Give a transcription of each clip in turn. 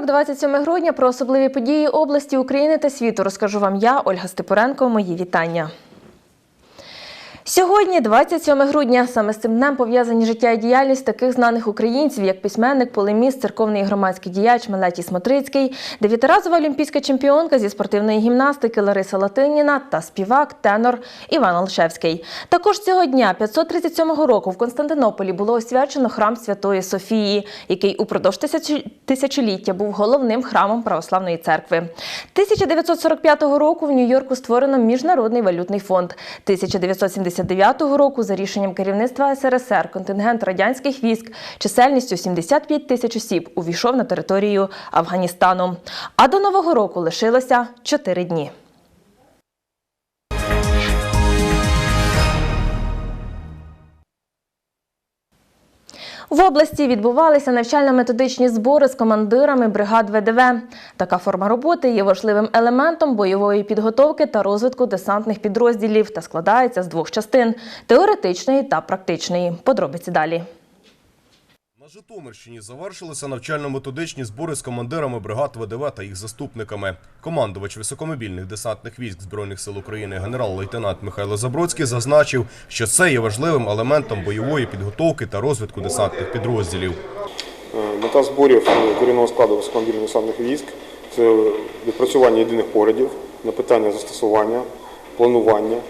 Вівторок, 27 грудня, про особливі події області України та світу розкажу вам я, Ольга Степуренко. Мої вітання. Сьогодні, 27 грудня, саме з цим днем пов'язані життя і діяльність таких знаних українців, як письменник, полеміст, церковний і громадський діяч Мелетій Смотрицький, дев'ятиразова олімпійська чемпіонка зі спортивної гімнастики Лариса Латиніна та співак, тенор Іван Алшевський. Також цього дня, 537 року, в Константинополі було освячено храм Святої Софії, який упродовж тисячоліття був головним храмом православної церкви. 1945 року в Нью-Йорку створено Міжнародний валютний фонд. 1979 року за рішенням керівництва СРСР контингент радянських військ чисельністю 75 тисяч осіб увійшов на територію Афганістану. А до нового року лишилося 4 дні. В області відбувалися навчально-методичні збори з командирами бригад ВДВ. Така форма роботи є важливим елементом бойової підготовки та розвитку десантних підрозділів та складається з двох частин теоретичної та практичної. Подробиці далі. Житомирщині завершилися навчально-методичні збори з командирами бригад ВДВ та їх заступниками. Командувач високомобільних десантних військ Збройних сил України генерал-лейтенант Михайло Забродський зазначив, що це є важливим елементом бойової підготовки та розвитку десантних підрозділів. Е, Мета зборів е, керівного складу високомобільних десантних військ це відпрацювання єдиних поглядів на питання застосування, планування,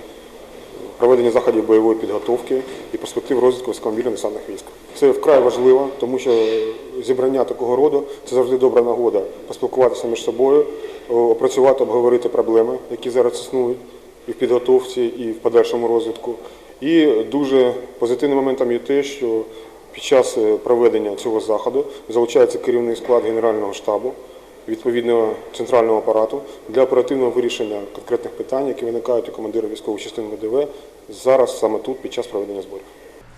проведення заходів бойової підготовки і перспектив розвитку високомобільних десантних військ. Це вкрай важливо, тому що зібрання такого роду це завжди добра нагода поспілкуватися між собою, опрацювати, обговорити проблеми, які зараз існують і в підготовці, і в подальшому розвитку. І дуже позитивним моментом є те, що під час е, проведення цього заходу залучається керівний склад Генерального штабу, відповідного центрального апарату для оперативного вирішення конкретних питань, які виникають у командира військових частин ВДВ зараз саме тут під час проведення зборів.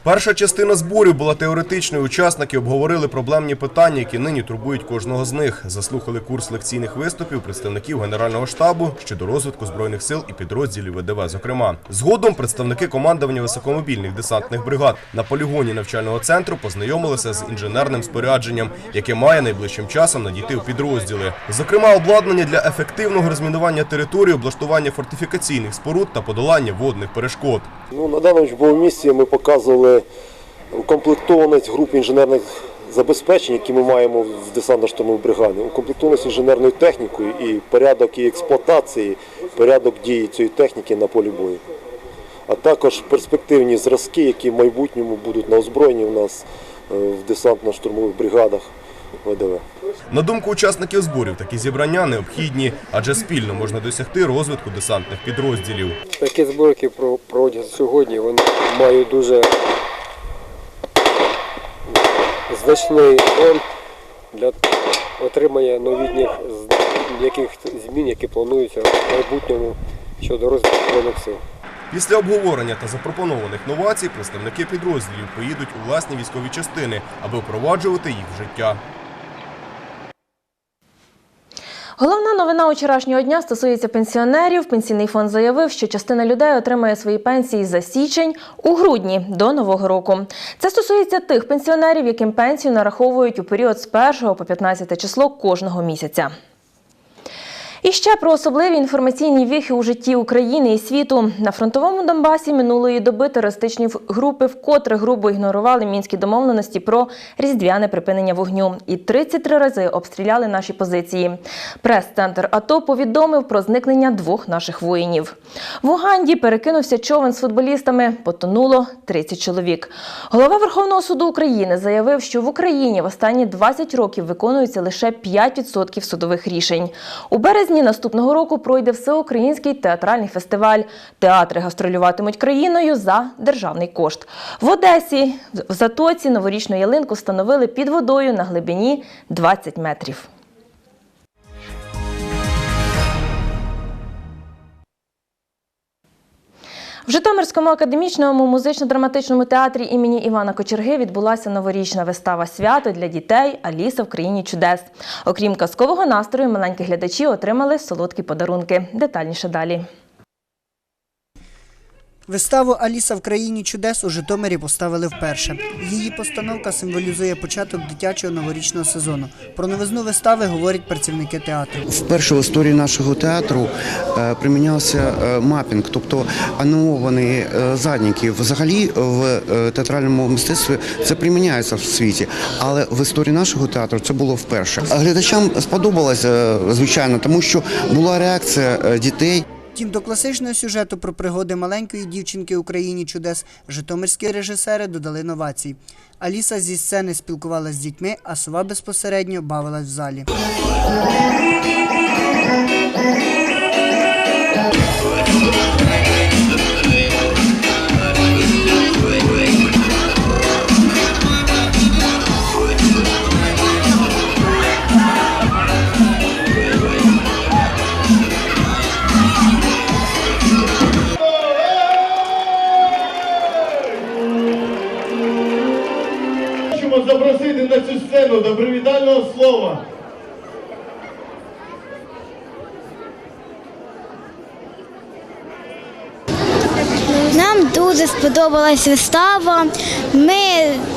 Перша частина зборів була теоретичною. Учасники обговорили проблемні питання, які нині турбують кожного з них. Заслухали курс лекційних виступів представників Генерального штабу щодо розвитку збройних сил і підрозділів ВДВ. Зокрема, згодом представники командування високомобільних десантних бригад на полігоні навчального центру познайомилися з інженерним спорядженням, яке має найближчим часом надійти у підрозділи. Зокрема, обладнання для ефективного розмінування території, облаштування фортифікаційних споруд та подолання водних перешкод. Ну, на даному учбовому місці ми показували укомплектованість груп інженерних забезпечень, які ми маємо в десантно-штурмовій бригаді, укомплектованість інженерною технікою і порядок її експлуатації, порядок дії цієї техніки на полі бою. А також перспективні зразки, які в майбутньому будуть на озброєнні в нас е, в десантно-штурмових бригадах ВДВ. На думку учасників зборів, такі зібрання необхідні, адже спільно можна досягти розвитку десантних підрозділів. Такі збори, які про- проводяться сьогодні, вони мають дуже значний фонд для отримання новітніх яких змін, які плануються в майбутньому щодо розвитку збройних сил. Після обговорення та запропонованих новацій представники підрозділів поїдуть у власні військові частини, аби впроваджувати їх в життя. Головна новина вчорашнього дня стосується пенсіонерів. Пенсійний фонд заявив, що частина людей отримає свої пенсії за січень у грудні до нового року. Це стосується тих пенсіонерів, яким пенсію нараховують у період з 1 по 15 число кожного місяця. І ще про особливі інформаційні віхи у житті України і світу. На фронтовому Донбасі минулої доби терористичні групи вкотре грубо ігнорували мінські домовленості про різдвяне припинення вогню і 33 рази обстріляли наші позиції. Прес-центр АТО повідомив про зникнення двох наших воїнів. В Уганді перекинувся човен з футболістами, потонуло 30 чоловік. Голова Верховного суду України заявив, що в Україні в останні 20 років виконується лише 5% судових рішень. У березні наступного року пройде всеукраїнський театральний фестиваль. Театри гастролюватимуть країною за державний кошт. В Одесі в затоці новорічну ялинку встановили під водою на глибині 20 метрів. Житомирському академічному музично-драматичному театрі імені Івана Кочерги відбулася новорічна вистава свято для дітей Аліса в країні чудес. Окрім казкового настрою, маленькі глядачі отримали солодкі подарунки. Детальніше далі. Виставу Аліса в країні чудес у Житомирі поставили вперше. Її постановка символізує початок дитячого новорічного сезону. Про новизну вистави говорять працівники театру. Вперше в історії нашого театру е, примінявся е, мапінг, тобто анімовані е, задніки. Взагалі в театральному мистецтві це приміняється в світі, але в історії нашого театру це було вперше. Глядачам сподобалося, е, звичайно, тому що була реакція дітей. Втім, до класичного сюжету про пригоди маленької дівчинки у країні чудес житомирські режисери додали новацій. Аліса зі сцени спілкувалася з дітьми, а сова безпосередньо бавилась в залі. Слова. Нам дуже сподобалась вистава. Ми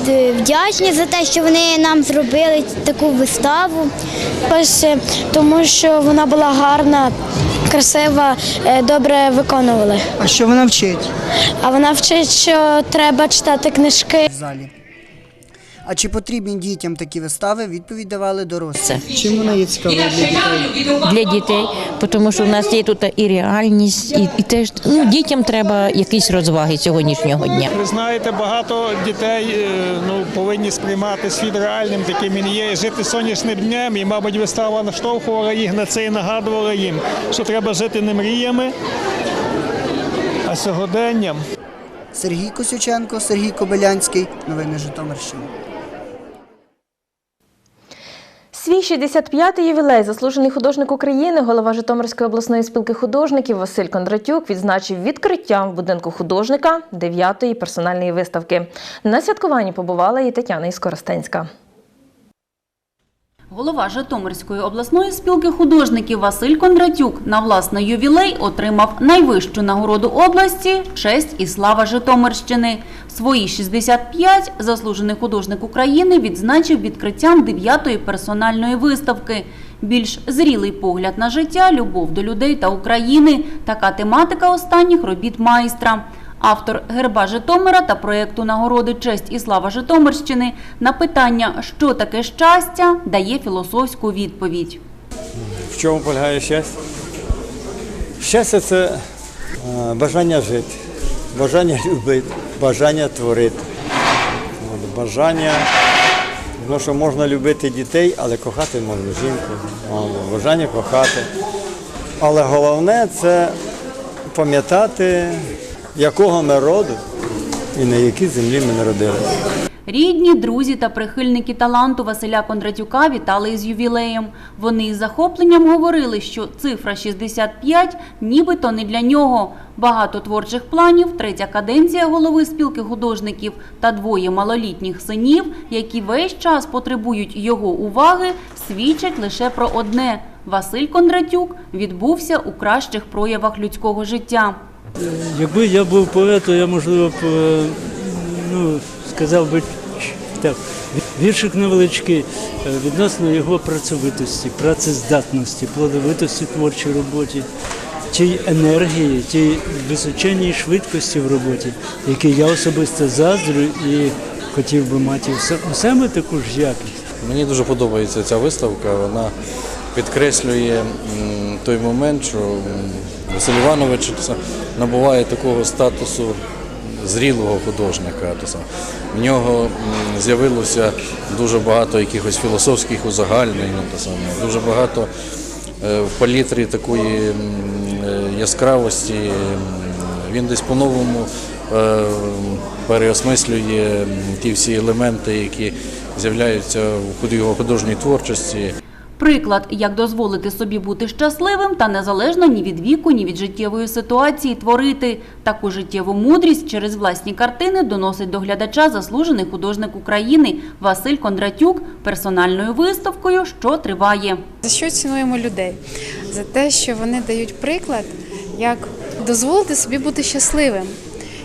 е, вдячні за те, що вони нам зробили таку виставу. Тому, що вона була гарна, красива, е, добре виконували. А що вона вчить А вона вчить, що треба читати книжки. залі? А чи потрібні дітям такі вистави? Відповідь давали дорослі. Чим вона є цікавою для дітей? для дітей, тому що в нас є тут і реальність, і, і теж ну, дітям треба якісь розваги сьогоднішнього дня. Ви знаєте, багато дітей е, ну, повинні сприймати світ реальним, таким він є, і жити сонячним днем. І, мабуть, вистава наштовхувала їх на це і нагадувала їм, що треба жити не мріями, а сьогоденням. Сергій Косюченко, Сергій Кобилянський. Новини Житомирщини. Свій 65-й ювілей заслужений художник України, голова Житомирської обласної спілки художників Василь Кондратюк відзначив відкриттям в будинку художника 9-ї персональної виставки. На святкуванні побувала і Тетяна Іскоростенська. Голова Житомирської обласної спілки художників Василь Кондратюк на власний ювілей отримав найвищу нагороду області честь і слава Житомирщини. Свої 65 заслужений художник України відзначив відкриттям 9-ї персональної виставки. Більш зрілий погляд на життя, любов до людей та України – така тематика останніх робіт майстра. Автор герба Житомира та проєкту нагороди Честь і слава Житомирщини на питання, що таке щастя, дає філософську відповідь. В чому полягає щастя? Щастя це е, бажання жити, бажання любити, бажання творити. Бажання, ну, що можна любити дітей, але кохати можна жінку. Бажання кохати. Але головне це пам'ятати, якого ми роду і на якій землі ми народилися. Рідні, друзі та прихильники таланту Василя Кондратюка вітали із ювілеєм. Вони із захопленням говорили, що цифра 65 нібито не для нього. Багато творчих планів, третя каденція голови спілки художників та двоє малолітніх синів, які весь час потребують його уваги, свідчать лише про одне – Василь Кондратюк відбувся у кращих проявах людського життя. Якби я був поет, то я, можливо, б е, ну, сказав би так. Віршик невеличкий е, відносно його працьовитості, працездатності, плодовитості творчій роботі, тій енергії, тій височенній швидкості в роботі, якій я особисто заздрю і хотів би мати саме таку ж якість. Мені дуже подобається ця виставка. Вона підкреслює той момент, що Василь Іванович набуває такого статусу зрілого художника. В нього з'явилося дуже багато якихось філософських узагальнень, дуже багато е, в палітрі такої е, яскравості. Він десь по-новому е, переосмислює ті всі елементи, які з'являються в його художній творчості. Приклад, як дозволити собі бути щасливим та незалежно ні від віку, ні від життєвої ситуації творити. Таку життєву мудрість через власні картини доносить до глядача заслужений художник України Василь Кондратюк персональною виставкою, що триває. За що цінуємо людей? За те, що вони дають приклад, як дозволити собі бути щасливим.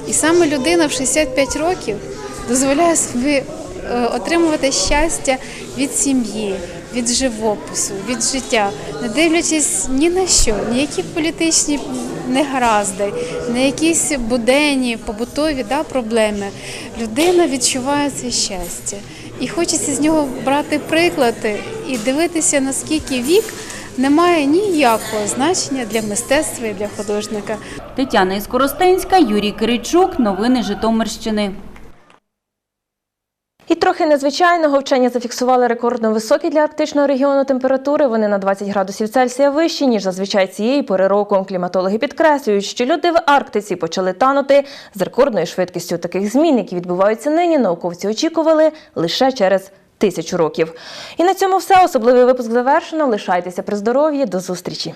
І саме людина в 65 років дозволяє собі е, отримувати щастя від сім'ї, від живопису, від життя, не дивлячись ні на що, ніякі політичні негаразди, на якісь буденні, побутові да, проблеми. Людина відчуває це щастя. І хочеться з нього брати приклади і дивитися, наскільки вік не має ніякого значення для мистецтва і для художника. Тетяна Іскоростенська, Юрій Киричук. Новини Житомирщини. І трохи незвичайного вчені зафіксували рекордно високі для арктичного регіону температури. Вони на 20 градусів Цельсія вищі, ніж зазвичай цієї пори року. Кліматологи підкреслюють, що люди в Арктиці почали танути з рекордною швидкістю. Таких змін, які відбуваються нині, науковці очікували лише через тисячу років. І на цьому все. Особливий випуск завершено. Лишайтеся при здоров'ї. До зустрічі.